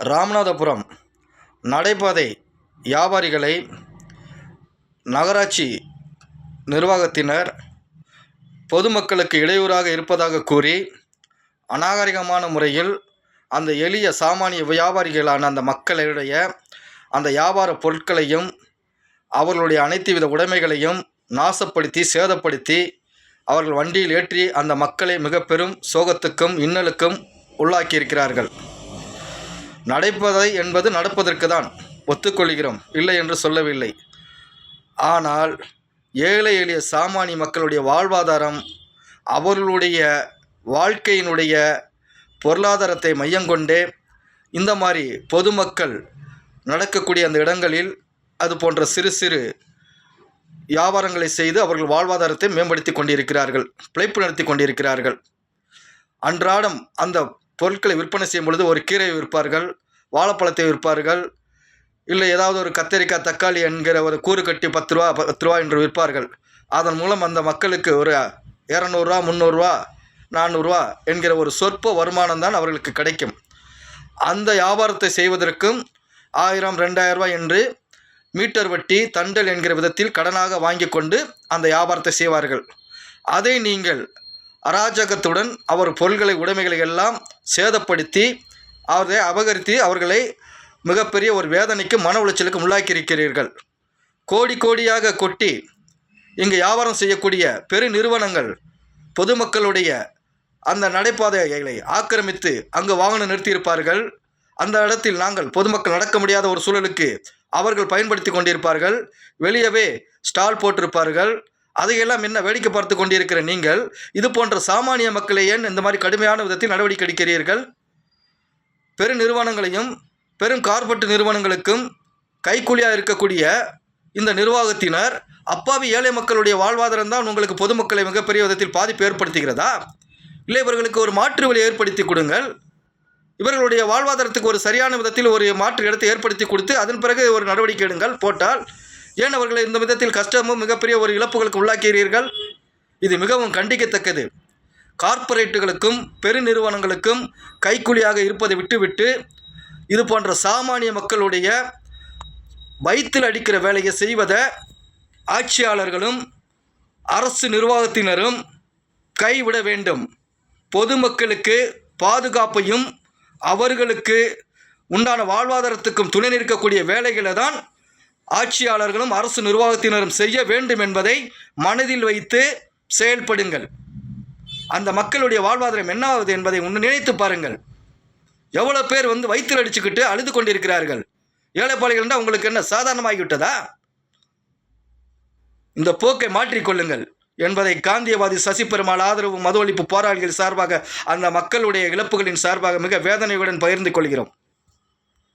ராமநாதபுரம் நடைபாதை வியாபாரிகளை நகராட்சி நிர்வாகத்தினர் பொதுமக்களுக்கு இடையூறாக இருப்பதாக கூறி அநாகரிகமான முறையில் அந்த எளிய சாமானிய வியாபாரிகளான அந்த மக்களுடைய அந்த வியாபார பொருட்களையும் அவர்களுடைய அனைத்து வித உடைமைகளையும் நாசப்படுத்தி சேதப்படுத்தி அவர்கள் வண்டியில் ஏற்றி அந்த மக்களை மிக பெரும் சோகத்துக்கும் இன்னலுக்கும் உள்ளாக்கியிருக்கிறார்கள். நடைப்பதை என்பது நடப்பதற்கு தான் ஒத்துக்கொள்கிறோம். இல்லை என்று சொல்லவில்லை. ஆனால் ஏழை எளிய சாமானிய மக்களுடைய வாழ்வாதாரம் அவர்களுடைய வாழ்க்கையினுடைய பொருளாதாரத்தை மையங்கொண்டே இந்த மாதிரி பொதுமக்கள் நடக்கக்கூடிய அந்த இடங்களில் அது போன்ற சிறு சிறு வியாபாரங்களை செய்து அவர்கள் வாழ்வாதாரத்தை மேம்படுத்தி கொண்டிருக்கிறார்கள் பிழைப்பு நடத்தி கொண்டிருக்கிறார்கள். அன்றாடம் அந்த பொருட்களை விற்பனை செய்யும் பொழுது ஒரு கீரையை விற்பார்கள் வாழைப்பழத்தை விற்பார்கள் இல்லை ஏதாவது ஒரு கத்தரிக்காய் தக்காளி என்கிற ஒரு கூறு கட்டி பத்து ரூபா பத்து ரூபா என்று விற்பார்கள். அதன் மூலம் அந்த மக்களுக்கு ஒரு இரநூறுவா முந்நூறுரூவா நானூறுரூவா என்கிற ஒரு சொற்ப வருமானம் தான் அவர்களுக்கு கிடைக்கும். அந்த வியாபாரத்தை செய்வதற்கும் ஆயிரம் ரெண்டாயிரம் ரூபாய் என்று மீட்டர் வட்டி தண்டல் என்கிற விதத்தில் கடனாக வாங்கி கொண்டு அந்த வியாபாரத்தை செய்வார்கள். அதை நீங்கள் அராஜகத்துடன் அவர் பொருள்களை உடைமைகளை எல்லாம் சேதப்படுத்தி அவரை அபகரித்து அவர்களை மிகப்பெரிய ஒரு வேதனைக்கும் மன உளைச்சலுக்கும் உள்ளாக்கியிருக்கிறீர்கள். கோடி கோடியாக கொட்டி இங்கு வியாபாரம் செய்யக்கூடிய பெரு நிறுவனங்கள் பொதுமக்களுடைய அந்த நடைபாதைகளை ஆக்கிரமித்து அங்கு வாகனம் நிறுத்தியிருப்பார்கள். அந்த இடத்தில் நாங்கள் பொதுமக்கள் நடக்க முடியாத ஒரு சூழலுக்கு அவர்கள் பயன்படுத்தி கொண்டிருப்பார்கள். வெளியவே ஸ்டால் போட்டிருப்பார்கள். அதையெல்லாம் என்ன வேடிக்கை பார்த்து கொண்டிருக்கிற நீங்கள் இது போன்ற சாமானிய மக்களை ஏன் இந்த மாதிரி கடுமையான விதத்தில் நடவடிக்கை எடுக்கிறீர்கள்? பெரு நிறுவனங்களையும் பெரும் கார்பரேட் நிறுவனங்களுக்கும் கைக்கூலியாக இருக்கக்கூடிய இந்த நிர்வாகத்தினர் அப்பாவி ஏழை மக்களுடைய வாழ்வாதாரம் தான் உங்களுக்கு பொதுமக்களை மிகப்பெரிய விதத்தில் பாதிப்பு ஏற்படுத்துகிறதா? இல்லை இவர்களுக்கு ஒரு மாற்று வழி ஏற்படுத்தி கொடுங்கள். இவர்களுடைய வாழ்வாதாரத்துக்கு ஒரு சரியான விதத்தில் ஒரு மாற்று இடத்தை ஏற்படுத்தி கொடுத்து அதன் பிறகு ஒரு நடவடிக்கை எடுங்கள். போட்டால் ஏன் அவர்களை இந்த விதத்தில் கஷ்டமும் மிகப்பெரிய ஒரு இழப்புகளுக்கு உள்ளாக்கிறீர்கள் இது மிகவும் கண்டிக்கத்தக்கது. கார்ப்பரேட்டுகளுக்கும் பெருநிறுவனங்களுக்கும் கைக்கூலியாக இருப்பதை விட்டுவிட்டு இது போன்ற சாமானிய மக்களுடைய வயிற்றில் அடிக்கிற வேலையை செய்வதை ஆட்சியாளர்களும் அரசு நிர்வாகத்தினரும் கைவிட வேண்டும். பொதுமக்களுக்கு பாதுகாப்பையும் அவர்களுக்கு உண்டான வாழ்வாதாரத்துக்கும் துணை நிற்கக்கூடிய வேலைகளை தான் ஆட்சியாளர்களும் அரசு நிர்வாகத்தினரும் செய்ய வேண்டும் என்பதை மனதில் வைத்து செயல்படுங்கள். அந்த மக்களுடைய வாழ்வாதாரம் என்னாவது என்பதை ஒன்று நினைத்து பாருங்கள். எவ்வளோ பேர் வந்து வயிற்றில் அடிச்சுக்கிட்டு அழுது கொண்டிருக்கிறார்கள். ஏழைப்பாளிகள்னா உங்களுக்கு என்ன சாதாரணமாகிவிட்டதா? இந்த போக்கை மாற்றிக்கொள்ளுங்கள் என்பதை காந்தியவாதி சசி பெருமாள் ஆதரவு மது ஒழிப்பு போராளிகள் சார்பாக அந்த மக்களுடைய இழப்புகளின் சார்பாக மிக வேதனையுடன் பகிர்ந்து கொள்கிறோம்.